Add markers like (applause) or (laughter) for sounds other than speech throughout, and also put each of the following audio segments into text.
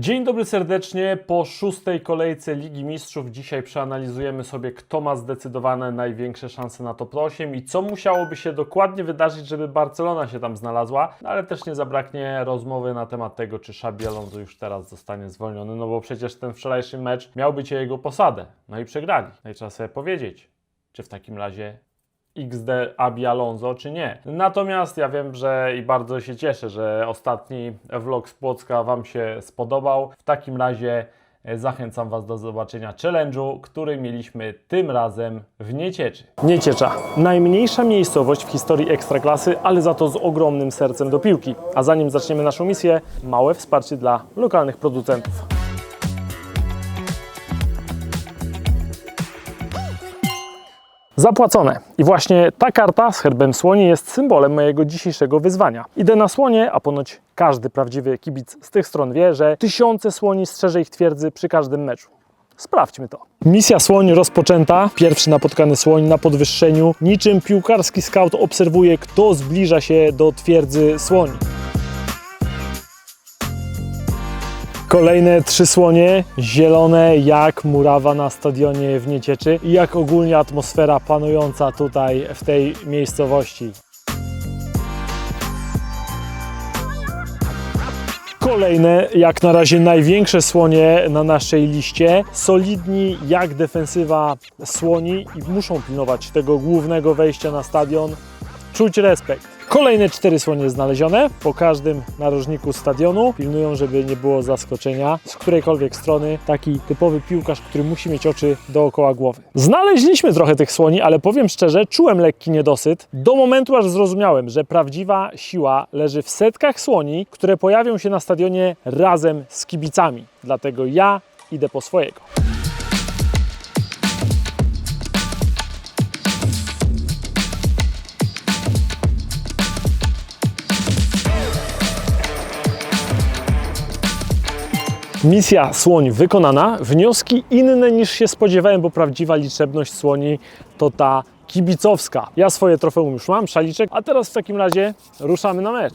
Dzień dobry serdecznie. Po szóstej kolejce Ligi Mistrzów dzisiaj przeanalizujemy sobie, kto ma zdecydowane największe szanse na top 8 i co musiałoby się dokładnie wydarzyć, żeby Barcelona się tam znalazła, No, ale też nie zabraknie rozmowy na temat tego, czy Xabi Alonso już teraz zostanie zwolniony, no bo przecież ten wczorajszy mecz miał być jego posadę, no i przegrali. No i trzeba sobie powiedzieć, czy w takim razie XD Abi Alonso, czy nie. Natomiast ja wiem, że i bardzo się cieszę, że ostatni vlog z Płocka Wam się spodobał. W takim razie e, zachęcam Was do zobaczenia challenge'u, który mieliśmy tym razem w Niecieczy. Nieciecza. Najmniejsza miejscowość w historii Ekstraklasy, ale za to z ogromnym sercem do piłki. A zanim zaczniemy naszą misję, małe wsparcie dla lokalnych producentów. Zapłacone. I właśnie ta karta z herbem słoni jest symbolem mojego dzisiejszego wyzwania. Idę na słonie, a ponoć każdy prawdziwy kibic z tych stron wie, że tysiące słoni strzeże ich twierdzy przy każdym meczu. Sprawdźmy to. Misja słoń rozpoczęta. Pierwszy napotkany słoń na podwyższeniu. Niczym piłkarski scout obserwuje, kto zbliża się do twierdzy słoni. Kolejne trzy słonie, zielone jak murawa na stadionie w Niecieczy i jak ogólnie atmosfera panująca tutaj w tej miejscowości. Kolejne, jak na razie największe słonie na naszej liście, solidni jak defensywa słoni i muszą pilnować tego głównego wejścia na stadion, czuć respekt. Kolejne cztery słonie znalezione po każdym narożniku stadionu. Pilnują, żeby nie było zaskoczenia z którejkolwiek strony. Taki typowy piłkarz, który musi mieć oczy dookoła głowy. Znaleźliśmy trochę tych słoni, ale powiem szczerze, czułem lekki niedosyt. Do momentu aż zrozumiałem, że prawdziwa siła leży w setkach słoni, które pojawią się na stadionie razem z kibicami. Dlatego ja idę po swojego. Misja słoń wykonana. Wnioski inne niż się spodziewałem, bo prawdziwa liczebność słoni to ta kibicowska. Ja swoje trofeum już mam, szaliczek, a teraz w takim razie ruszamy na mecz.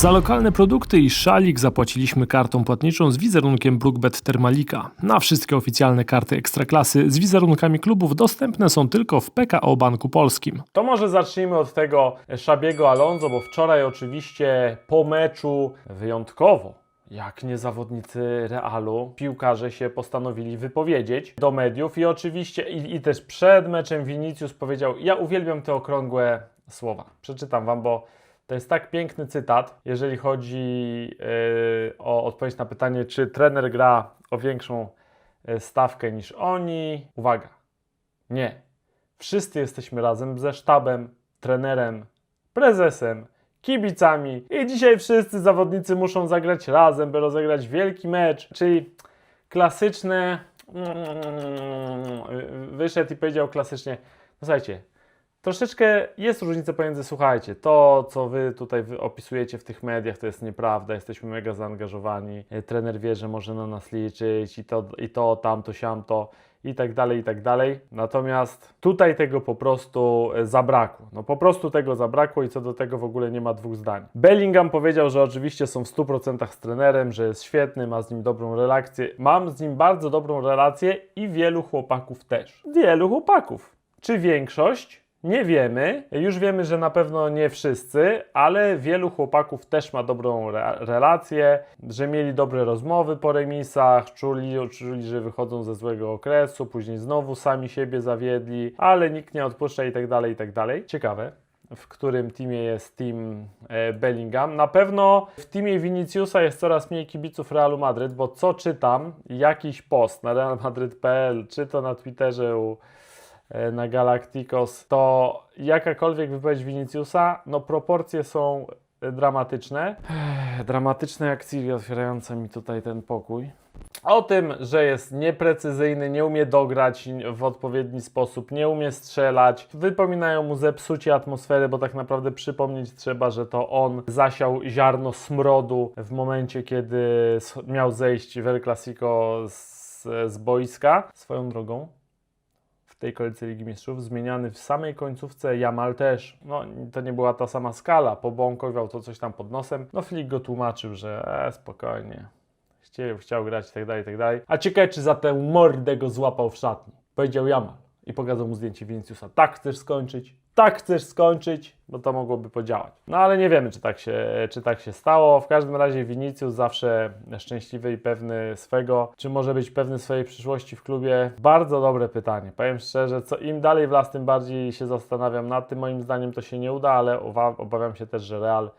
Za lokalne produkty i szalik zapłaciliśmy kartą płatniczą z wizerunkiem Brookbet Termalika. Na wszystkie oficjalne karty Ekstraklasy z wizerunkami klubów dostępne są tylko w PKO Banku Polskim. To może zacznijmy od tego Szabiego Alonso, bo wczoraj oczywiście po meczu wyjątkowo jak nie zawodnicy Realu, piłkarze się postanowili wypowiedzieć do mediów i oczywiście i, i też przed meczem Vinicius powiedział, ja uwielbiam te okrągłe słowa. Przeczytam Wam, bo to jest tak piękny cytat, jeżeli chodzi yy, o odpowiedź na pytanie, czy trener gra o większą yy, stawkę niż oni. Uwaga, nie. Wszyscy jesteśmy razem ze sztabem, trenerem, prezesem, kibicami i dzisiaj wszyscy zawodnicy muszą zagrać razem, by rozegrać wielki mecz, czyli klasyczne wyszedł i powiedział klasycznie, no słuchajcie, Troszeczkę jest różnica pomiędzy, słuchajcie, to co wy tutaj opisujecie w tych mediach, to jest nieprawda, jesteśmy mega zaangażowani, e, trener wie, że może na nas liczyć i to, i to tamto, siamto i tak dalej, i tak dalej. Natomiast tutaj tego po prostu e, zabrakło. No po prostu tego zabrakło i co do tego w ogóle nie ma dwóch zdań. Bellingham powiedział, że oczywiście są w 100% z trenerem, że jest świetny, ma z nim dobrą relację. Mam z nim bardzo dobrą relację i wielu chłopaków też. Wielu chłopaków. Czy większość? Nie wiemy. Już wiemy, że na pewno nie wszyscy, ale wielu chłopaków też ma dobrą re relację, że mieli dobre rozmowy po remisach, czuli, czuli, że wychodzą ze złego okresu, później znowu sami siebie zawiedli, ale nikt nie odpuszcza i tak dalej, i tak dalej. Ciekawe w którym teamie jest team e, Bellingham. Na pewno w teamie Viniciusa jest coraz mniej kibiców Realu Madryt, bo co czytam, jakiś post na realmadryt.pl, czy to na Twitterze u na Galacticos, to jakakolwiek wypowiedź Viniciusa, no proporcje są e, dramatyczne. Dramatyczne jak Ciri otwierająca mi tutaj ten pokój. O tym, że jest nieprecyzyjny, nie umie dograć w odpowiedni sposób, nie umie strzelać. Wypominają mu zepsucie atmosfery, bo tak naprawdę przypomnieć trzeba, że to on zasiał ziarno smrodu w momencie, kiedy miał zejść w El Clasico z, z boiska. Swoją drogą, tej kolejce Ligi Mistrzów, zmieniany w samej końcówce Jamal też. No, to nie była ta sama skala, pobąkował to coś tam pod nosem. No, Flick go tłumaczył, że e, spokojnie, chciał, chciał grać i tak dalej, i tak dalej. A ciekawe, czy za tę mordę go złapał w szatni. Powiedział Jamal i pokazał mu zdjęcie Viniciusa. Tak chcesz skończyć? Tak chcesz skończyć? Bo to mogłoby podziałać. No ale nie wiemy, czy tak się, czy tak się stało. W każdym razie Vinicius zawsze szczęśliwy i pewny swego. Czy może być pewny swojej przyszłości w klubie? Bardzo dobre pytanie. Powiem szczerze, co im dalej w las, tym bardziej się zastanawiam nad tym. Moim zdaniem to się nie uda, ale obawiam się też, że Real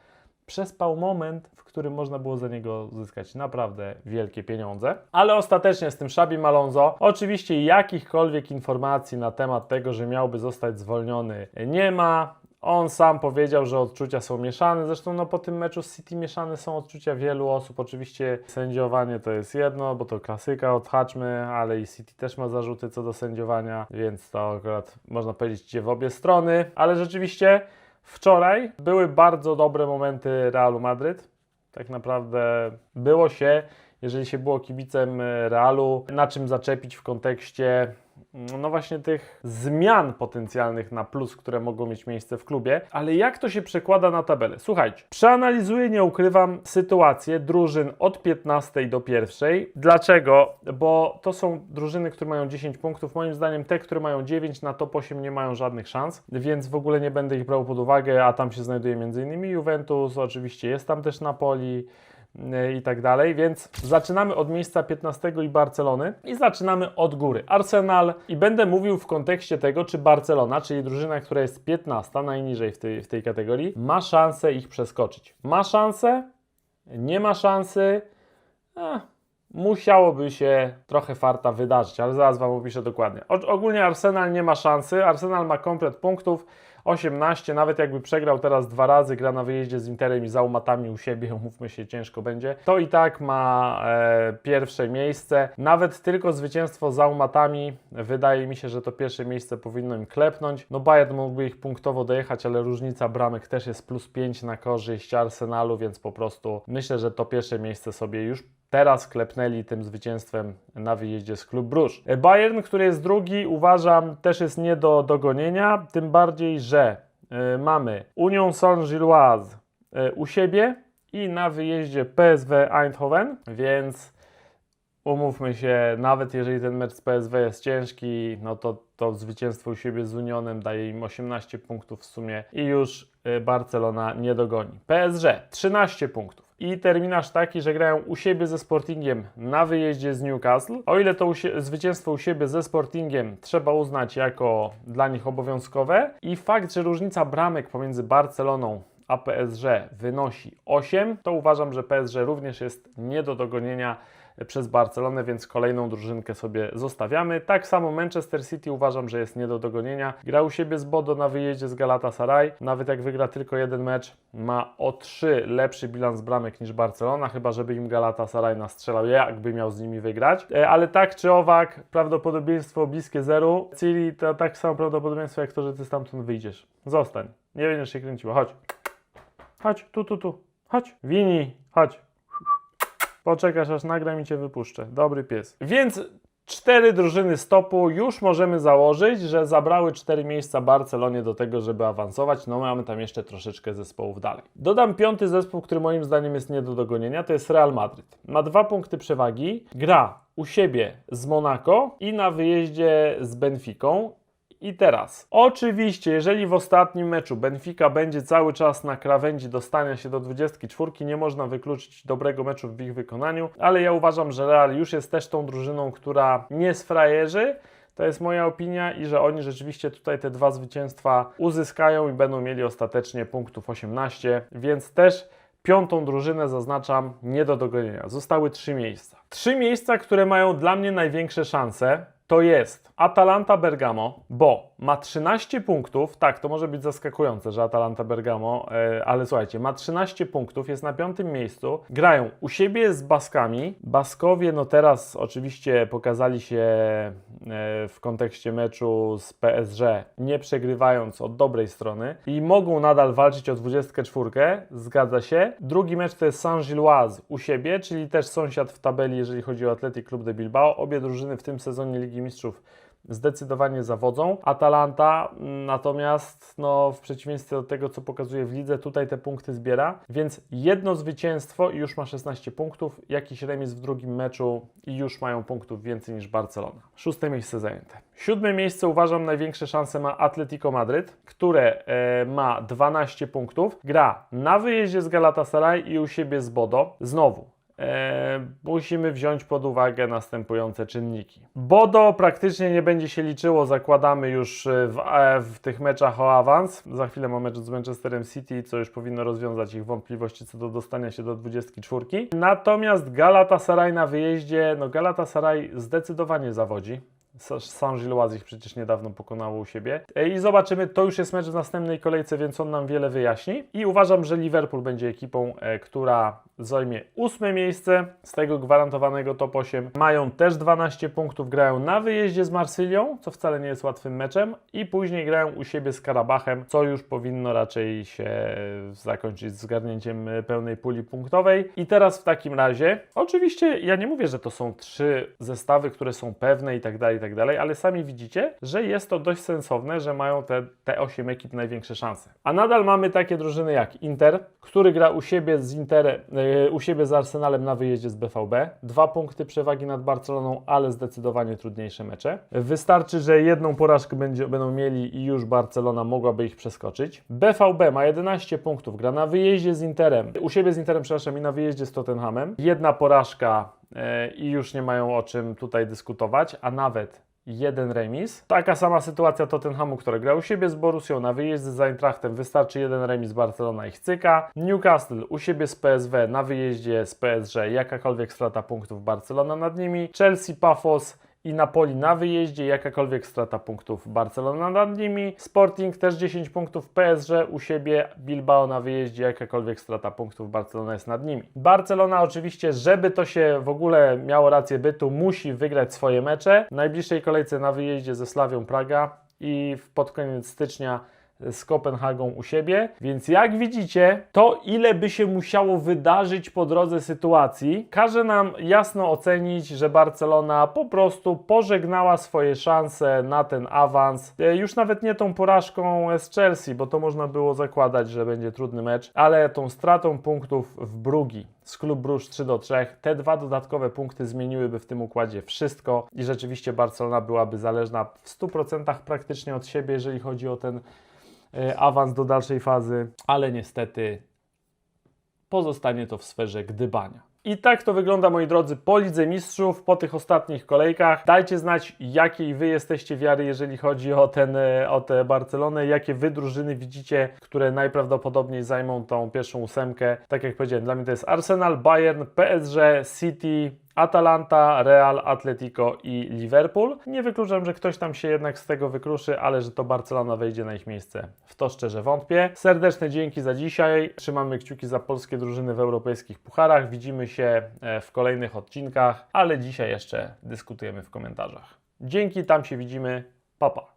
przespał moment, w którym można było za niego uzyskać naprawdę wielkie pieniądze. Ale ostatecznie z tym Szabim Alonso, oczywiście jakichkolwiek informacji na temat tego, że miałby zostać zwolniony nie ma. On sam powiedział, że odczucia są mieszane. Zresztą no, po tym meczu z City mieszane są odczucia wielu osób. Oczywiście sędziowanie to jest jedno, bo to klasyka, odhaczmy, ale i City też ma zarzuty co do sędziowania, więc to akurat można powiedzieć idzie w obie strony. Ale rzeczywiście wczoraj były bardzo dobre momenty Realu Madryt. Tak naprawdę było się, jeżeli się było kibicem Realu, na czym zaczepić w kontekście no właśnie tych zmian potencjalnych na plus, które mogą mieć miejsce w klubie, ale jak to się przekłada na tabelę? Słuchajcie, przeanalizuję, nie ukrywam, sytuację drużyn od 15 do 1. Dlaczego? Bo to są drużyny, które mają 10 punktów. Moim zdaniem te, które mają 9 na top 8 nie mają żadnych szans, więc w ogóle nie będę ich brał pod uwagę, a tam się znajduje m.in. Juventus, oczywiście jest tam też Napoli, i tak dalej, więc zaczynamy od miejsca 15 i Barcelony i zaczynamy od góry. Arsenal i będę mówił w kontekście tego, czy Barcelona, czyli drużyna, która jest 15, najniżej w tej, w tej kategorii, ma szansę ich przeskoczyć. Ma szansę? Nie ma szansy? A, musiałoby się trochę farta wydarzyć, ale zaraz Wam opiszę dokładnie. O, ogólnie Arsenal nie ma szansy, Arsenal ma komplet punktów, 18, nawet jakby przegrał teraz dwa razy, gra na wyjeździe z Interem i zaumatami u siebie, (laughs) umówmy się, ciężko będzie, to i tak ma e, pierwsze miejsce. Nawet tylko zwycięstwo z zaumatami, wydaje mi się, że to pierwsze miejsce powinno im klepnąć. No Bayern mógłby ich punktowo dojechać, ale różnica bramek też jest plus 5 na korzyść Arsenalu, więc po prostu myślę, że to pierwsze miejsce sobie już teraz klepnęli tym zwycięstwem na wyjeździe z Klub Bruż. Bayern, który jest drugi, uważam, też jest nie do dogonienia, tym bardziej, że y, mamy Union Saint-Gilloise y, u siebie i na wyjeździe PSW Eindhoven, więc umówmy się, nawet jeżeli ten mecz z PSW jest ciężki, no to to zwycięstwo u siebie z Unionem daje im 18 punktów w sumie i już y, Barcelona nie dogoni. PSG 13 punktów. I terminarz taki, że grają u siebie ze Sportingiem na wyjeździe z Newcastle. O ile to u zwycięstwo u siebie ze Sportingiem trzeba uznać jako dla nich obowiązkowe i fakt, że różnica bramek pomiędzy Barceloną a PSG wynosi 8, to uważam, że PSG również jest nie do dogonienia przez Barcelonę, więc kolejną drużynkę sobie zostawiamy. Tak samo Manchester City uważam, że jest nie do dogonienia. Gra u siebie z Bodo na wyjeździe z Galatasaray. Nawet jak wygra tylko jeden mecz, ma o 3 lepszy bilans bramek niż Barcelona, chyba żeby im Galatasaray nastrzelał, jakby miał z nimi wygrać. E, Ale tak czy owak, prawdopodobieństwo bliskie zeru. Cili to tak samo prawdopodobieństwo jak to, że ty stamtąd wyjdziesz. Zostań. Nie będziesz się kręciła. Chodź. Chodź, tu, tu, tu. Chodź. Wini, chodź. Poczekasz aż nagram i cię wypuszczę. Dobry pies. Więc cztery drużyny stopu już możemy założyć, że zabrały cztery miejsca Barcelonie do tego, żeby awansować. No mamy tam jeszcze troszeczkę zespołów dalej. Dodam piąty zespół, który moim zdaniem jest nie do dogonienia, to jest Real Madryt. Ma dwa punkty przewagi, gra u siebie z Monaco i na wyjeździe z Benficą. I teraz, oczywiście, jeżeli w ostatnim meczu Benfica będzie cały czas na krawędzi dostania się do 24, nie można wykluczyć dobrego meczu w ich wykonaniu, ale ja uważam, że Real już jest też tą drużyną, która nie sfrajerzy. To jest moja opinia i że oni rzeczywiście tutaj te dwa zwycięstwa uzyskają i będą mieli ostatecznie punktów 18, więc też piątą drużynę zaznaczam nie do dogonienia. Zostały trzy miejsca. Trzy miejsca, które mają dla mnie największe szanse, to jest Atalanta Bergamo, bo ma 13 punktów. Tak, to może być zaskakujące, że Atalanta Bergamo, e, ale słuchajcie, ma 13 punktów, jest na piątym miejscu. Grają u siebie z Baskami. Baskowie, no teraz oczywiście pokazali się e, w kontekście meczu z PSG, nie przegrywając od dobrej strony i mogą nadal walczyć o 24, zgadza się. Drugi mecz to jest Saint-Gilloise u siebie, czyli też sąsiad w tabeli, jeżeli chodzi o Athletic Club de Bilbao. Obie drużyny w tym sezonie Ligi Mistrzów zdecydowanie zawodzą. Atalanta mm, natomiast, no, w przeciwieństwie do tego, co pokazuje w lidze, tutaj te punkty zbiera, więc jedno zwycięstwo i już ma 16 punktów, jakiś remis w drugim meczu i już mają punktów więcej niż Barcelona. Szóste miejsce zajęte. Siódme miejsce uważam największe szanse ma Atletico Madryt, które e, ma 12 punktów, gra na wyjeździe z Galatasaray i u siebie z Bodo. Znowu, musimy wziąć pod uwagę następujące czynniki. Bodo praktycznie nie będzie się liczyło, zakładamy już e, w, e, w tych meczach o awans. Za chwilę ma mecz z Manchesterem City, co już powinno rozwiązać ich wątpliwości co do dostania się do 24. Natomiast Galatasaray na wyjeździe, no Galatasaray zdecydowanie zawodzi. Saint-Gilloise ich przecież niedawno pokonało u siebie. E, I zobaczymy, to już jest mecz w następnej kolejce, więc on nam wiele wyjaśni. I uważam, że Liverpool będzie ekipą, e, która zajmie ósme miejsce z tego gwarantowanego top 8. Mają też 12 punktów, grają na wyjeździe z Marsylią, co wcale nie jest łatwym meczem, i później grają u siebie z Karabachem, co już powinno raczej się zakończyć zgarnięciem e, pełnej puli punktowej. I teraz w takim razie, oczywiście ja nie mówię, że to są trzy zestawy, które są pewne i tak dalej, i tak dalej, ale sami widzicie, że jest to dość sensowne, że mają te, te 8 ekip największe szanse. A nadal mamy takie drużyny jak Inter, który gra u siebie z Interem, e, u siebie z Arsenalem na wyjeździe z BVB. Dwa punkty przewagi nad Barceloną, ale zdecydowanie trudniejsze mecze. Wystarczy, że jedną porażkę będzie, będą mieli i już Barcelona mogłaby ich przeskoczyć. BVB ma 11 punktów, gra na wyjeździe z Interem, u siebie z Interem, przepraszam, i na wyjeździe z Tottenhamem. Jedna porażka e, i już nie mają o czym tutaj dyskutować, a nawet jeden remis. Taka sama sytuacja Tottenhamu, który gra u siebie z Borussią na wyjeździe z Eintrachtem. Wystarczy jeden remis Barcelona ich cyka. Newcastle u siebie z PSW na wyjeździe z PSG. Jakakolwiek strata punktów Barcelona nad nimi. Chelsea, Pafos i Napoli na wyjeździe, jakakolwiek strata punktów Barcelona nad nimi. Sporting też 10 punktów, PSG u siebie, Bilbao na wyjeździe, jakakolwiek strata punktów Barcelona jest nad nimi. Barcelona oczywiście, żeby to się w ogóle miało rację bytu, musi wygrać swoje mecze. W najbliższej kolejce na wyjeździe ze Slawią Praga i pod koniec stycznia z Kopenhagą u siebie. Więc jak widzicie, to ile by się musiało wydarzyć po drodze sytuacji, każe nam jasno ocenić, że Barcelona po prostu pożegnała swoje szanse na ten awans. E, Już nawet nie tą porażką z Chelsea, bo to można było zakładać, że będzie trudny mecz, ale tą stratą punktów w Brugi z klub Bruż 3 do 3. Te dwa dodatkowe punkty zmieniłyby w tym układzie wszystko i rzeczywiście Barcelona byłaby zależna w 100% praktycznie od siebie, jeżeli chodzi o ten awans do dalszej fazy, ale niestety pozostanie to w sferze gdybania. I tak to wygląda, moi drodzy, po Lidze Mistrzów, po tych ostatnich kolejkach. Dajcie znać, jakiej Wy jesteście wiary, jeżeli chodzi o, ten, e, o tę Barcelonę, jakie Wy drużyny widzicie, które najprawdopodobniej zajmą tą pierwszą ósemkę. Tak jak powiedziałem, dla mnie to jest Arsenal, Bayern, PSG, City, Atalanta, Real, Atletico i Liverpool. Nie wykluczam, że ktoś tam się jednak z tego wykruszy, ale że to Barcelona wejdzie na ich miejsce. W to szczerze wątpię. Serdeczne dzięki za dzisiaj. Trzymamy kciuki za polskie drużyny w europejskich pucharach. Widzimy się e, w kolejnych odcinkach, ale dzisiaj jeszcze dyskutujemy w komentarzach. Dzięki, tam się widzimy. Papa. Pa.